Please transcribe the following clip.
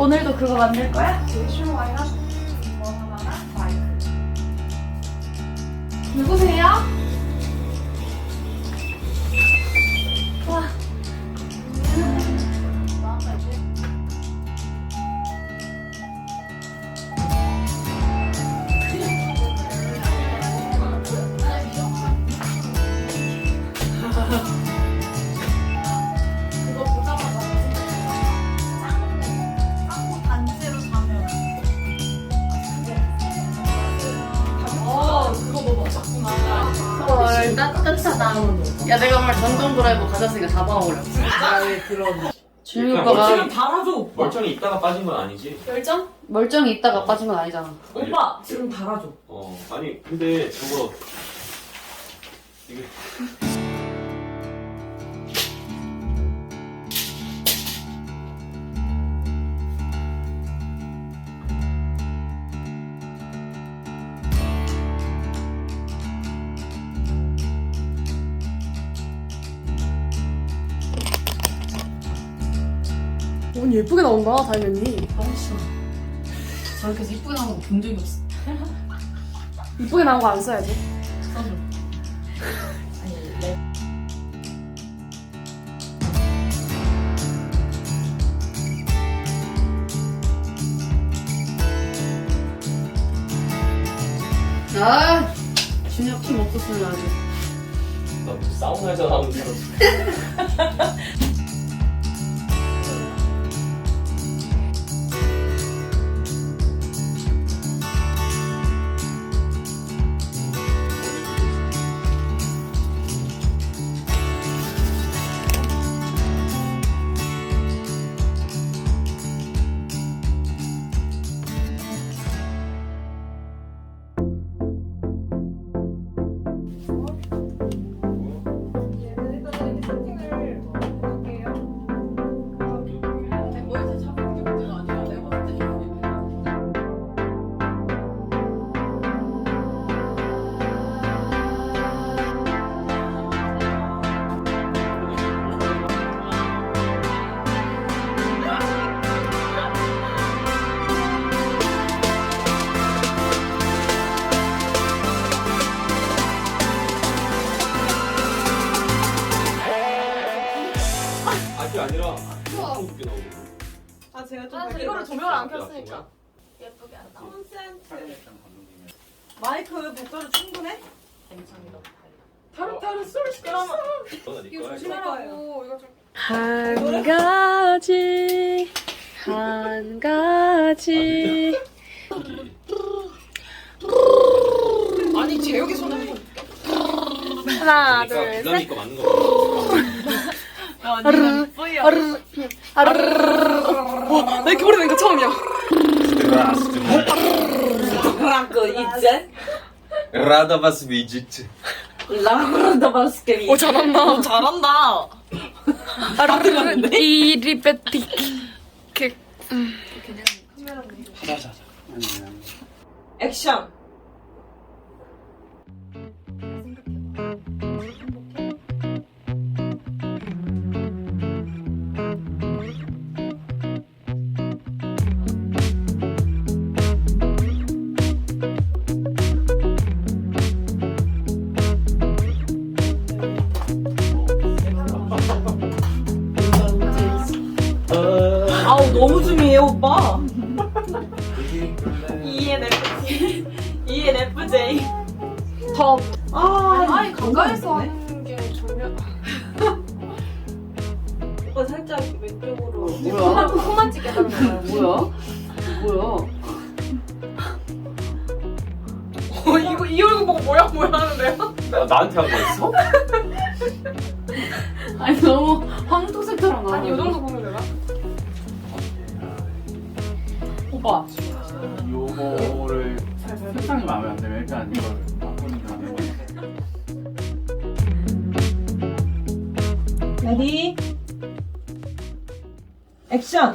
오늘도 그거 만들 거야? 누구세요? 헐 따뜻하다. 야 내가 오늘 전동 드라이버 가졌으니까 그런. 준이 그러니까 오빠가 멀쩡히 달아줘. 멀쩡히 있다가 빠진 건 아니지. 열정? 멀쩡히 있다가 빠진 건 아니잖아. 오빠 지금 달아줘. 어 아니 근데 저거 이게 오늘 예쁘게 나온다, 다이언니. 저렇게 해서 이쁘게 나오는 거본 적이 없어. 이쁘게 나온 거 안 써야지. 써줘. 아 준혁 팀 없었으면 아주. 나 무슨 사우나에서 나오는 줄알 제가 좀 아, 밝게 이거를 조명을 안 켰으니까. 예쁘게 안 나와 마이크 목소리 충분해? 타르타르 쏠 시끄러워 너는 네 이거. 조심하라고 이거 좀. 한 가지, 한 가지. 아니 재혁이 손에 하나, 그러니까 둘, 기다릴 거 맞는 거. 아르르. 와, 나 이렇게 오래 된 거 처음이야. 랑크 이제 Rada was widzieć. 랑크다 바스케리. 오, 잘한다. 잘한다. 아르르, 이리베틱. 그, 액션. 중요해 오빠. ENFJ. ENFJ. 더. 아, 아니, 가까이서 네. 하는 게 전혀. 오빠 살짝 왼쪽으로. 뭐야? 코만 찍게 하는 거야. 뭐야? 뭐야? 어, 이거 이 얼굴 보고 뭐야 뭐야 하는데요? 나 나한테 하고 있어? 아니 너무 황토색처럼. 아니, 이 정도 레디. 액션.